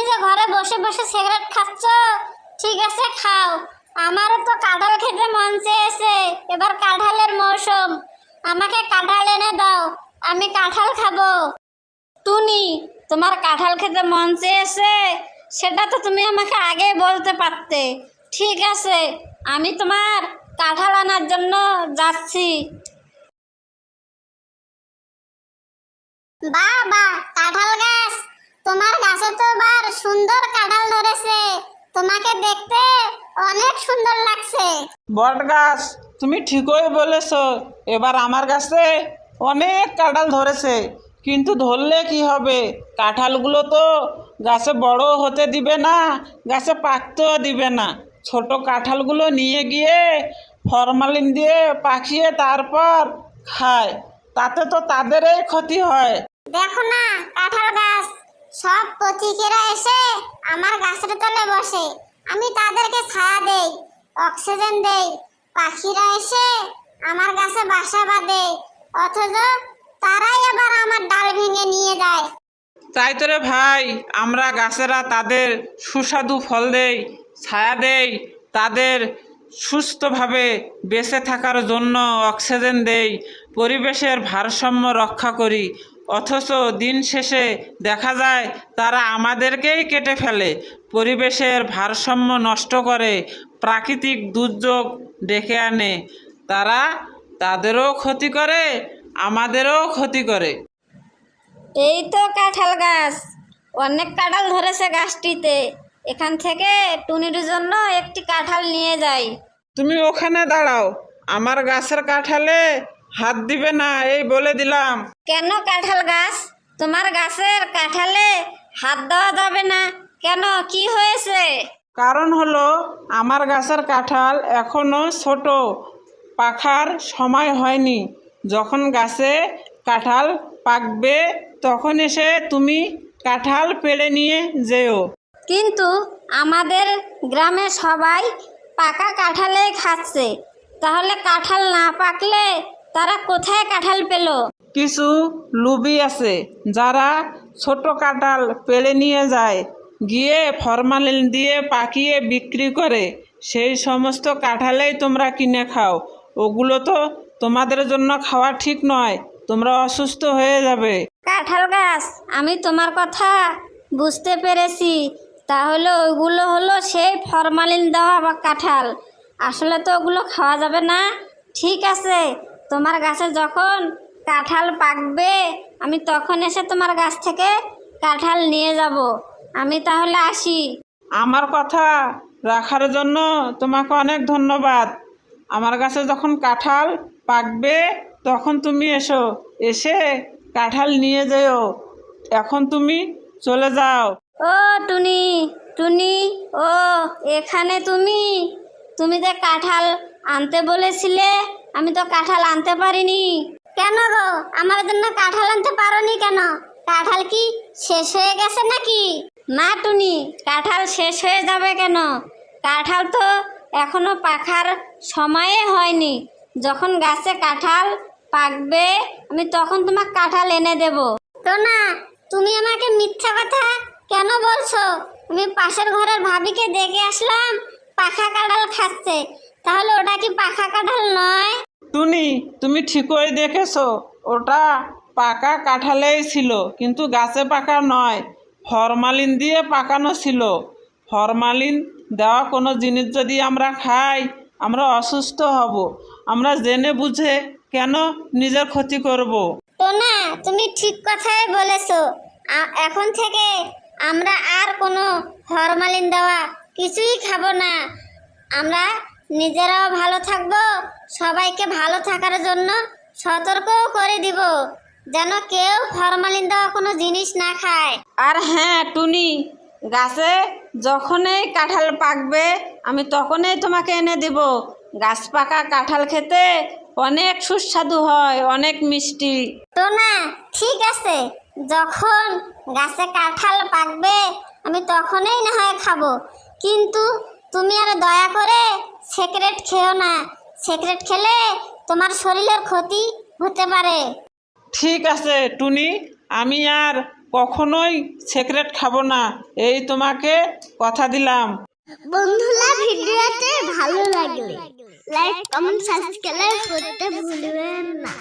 তুমি যে ঘরে বসে বসে সিগারেট খাচ্ছ, ঠিক আছে, খাও। আমারও তো কাঁঠাল খেতে মন চেয়েছে। এবার কাঁঠালের মৌসুম। আমাকে কাঁঠাল এনে দাও, আমি কাঁঠাল খাব। টুনি, তোমার কাঁঠাল খেতে মন চেয়েছে? সেটা তো তুমি আমাকে আগে বলতে পারতে। ঠিক আছে, আমি তোমার কাঁঠাল আনার জন্য যাচ্ছি। বাহ বাহ, কাঁঠাল গাছ। সুন্দর কাঁঠাল ধরেছে। তোমাকে দেখতে অনেক সুন্দর লাগছে। বট গাছ তুমি ঠিকই বলেছ। এবার আমার কাছে অনেক কাঁঠাল ধরেছে। কিন্তু ধরলে কি হবে? কাঁঠালগুলো তো গাছে বড় হতে দিবে না গাছে পাকতেও দিবে না। ছোট কাঁঠালগুলো নিয়ে গিয়ে ফরমালিন দিয়ে পাখিয়ে তারপর খায়। তাতে তো তাদেরই ক্ষতি হয়। দেখো না কাঁঠাল গাছ। সব পথিকেরা এসে আমার গাছের তলে বসে। আমি তাদেরকে ছায়া দেই, অক্সিজেন দেই। পাখিরা এসে আমার গাছে বাসা বাঁধে, অথচ তারাই আবার আমার ডাল ভেঙে নিয়ে যায়। তাই তো রে ভাই, আমরা গাছেরা তাদের সুস্বাদু ফল দেই, ছায়া দেই, তাদের সুস্থভাবে বেঁচে থাকার জন্য অক্সিজেন দেই, পরিবেশের ভারসাম্য রক্ষা করি অথচ দিন শেষে দেখা যায় তারা আমাদেরকেই কেটে ফেলে। পরিবেশের ভারসাম্য নষ্ট করে প্রাকৃতিক দুর্যোগ ডেকে আনে। তারা তাদেরও ক্ষতি করে আমাদেরও ক্ষতি করে। এই তো কাঁঠাল গাছ। অনেক কাঁঠাল ধরেছে গাছটিতে। এখান থেকে টুনির জন্য একটি কাঁঠাল নিয়ে যাই। তুমি ওখানে দাঁড়াও। আমার গাছের কাঁঠালে হাত দিবে না এই বলে দিলাম। কেন কাঁঠাল গাছ? তোমার গাছের কাঁঠালে হাত দেওয়া যাবে না। কেন? কি হয়েছে? কারণ হলো আমার গাছের কাঁঠাল এখনও ছোট। পাখার সময় হয়নি। যখন গাছে কাঁঠাল পাকবে তখন এসে তুমি কাঁঠাল পেড়ে নিয়ে যেও। কিন্তু আমাদের গ্রামে সবাই পাকা কাঁঠালে খাচ্ছে। তাহলে কাঁঠাল না পাকলে তারা কোথায় কাঁঠাল পেল? কিছু লুবি আছে যারা ছোট কাঁঠাল পেড়ে নিয়ে যায় গিয়ে ফরমালিন দিয়ে পাকিয়ে বিক্রি করে। সেই সমস্ত কাঁঠালেই তোমরা কিনে খাও। ওগুলো তো তোমাদের জন্য খাওয়া ঠিক নয় তোমরা অসুস্থ হয়ে যাবে। কাঁঠাল গাছ আমি তোমার কথা বুঝতে পেরেছি। তাহলে ওইগুলো হলো সেই ফরমালিন দেওয়া বা কাঁঠাল। আসলে তো ওগুলো খাওয়া যাবে না। ঠিক আছে তোমার গাছে যখন কাঁঠাল পাকবে আমি তখন এসে তোমার গাছ থেকে কাঁঠাল নিয়ে যাব। আমি তাহলে আসি। আমার কথা রাখার জন্য তোমাকে অনেক ধন্যবাদ। আমার কাছে যখন কাঁঠাল পাকবে তখন তুমি এসো এসে কাঁঠাল নিয়ে যেও। এখন তুমি চলে যাও। ও টুনি টুনি ও এখানে তুমি। তুমি যে কাঁঠাল আনতে বলেছিলে আমি তো কাঁঠাল আনতে পারিনি। কেন গো? আমার জন্য কাঁঠাল আনতে পারোনি কেন? কাঁঠাল কি শেষ হয়ে গেছে নাকি? না টুনি, কাঁঠাল শেষ হয়ে যাবে কেন? কাঁঠাল তো এখনও পাখার সময়ে হয়নি। যখন গাছে কাঁঠাল পাকবে, আমি তখন তোমাকে কাঁঠাল এনে দেব। তো না তুমি আমাকে মিথ্যা কথা কেন বলছো? আমি পাশের ঘরের ভাবিকে দেখে আসলাম, পাখা কাঁঠাল খাচ্ছে। তাহলে ওটা কি পাখা কাঁঠাল নয়? টুনি তুমি ঠিকই দেখেছ, ওটা পাকা কাঁঠালেই ছিল, কিন্তু গাছে পাকা নয়, ফরমালিন দিয়ে পাকানো ছিল। ফরমালিন দেওয়া কোনো জিনিস যদি আমরা খাই, আমরা অসুস্থ হব। আমরা জেনে বুঝে কেন নিজের ক্ষতি করব। তো না তুমি ঠিক কথাই বলেছ। এখন থেকে আমরা আর কোনো ফরমালিন দেওয়া কিছুই খাব না। আমরা নিজেরাও ভালো থাকব। সবাইকে ভালো থাকার জন্য সতর্কও করে দিব যেন কেউ ফরমালিন দেওয়া কোনো জিনিস না খায়। আর হ্যাঁ টুনি গাছে যখনই কাঁঠাল পাকবে আমি তখনই তোমাকে এনে দেব। গাছ পাকা কাঁঠাল খেতে অনেক সুস্বাদু হয় অনেক মিষ্টি। তো না ঠিক আছে। যখন গাছে কাঁঠাল পাকবে আমি তখনই না হয় খাব। কিন্তু তুমি আর দয়া করে সিগারেট খেও না। সিগারেট খেলে তোমার শরীরের ক্ষতি হতে পারে। ঠিক আছে টুনি। আমি আর কখনোই সিগারেট খাব না এই তোমাকে কথা দিলাম। বন্ধুরা ভিডিওতে ভালো লাগলে লাইক কমেন্ট সাবস্ক্রাইব করতে ভুলবেন না।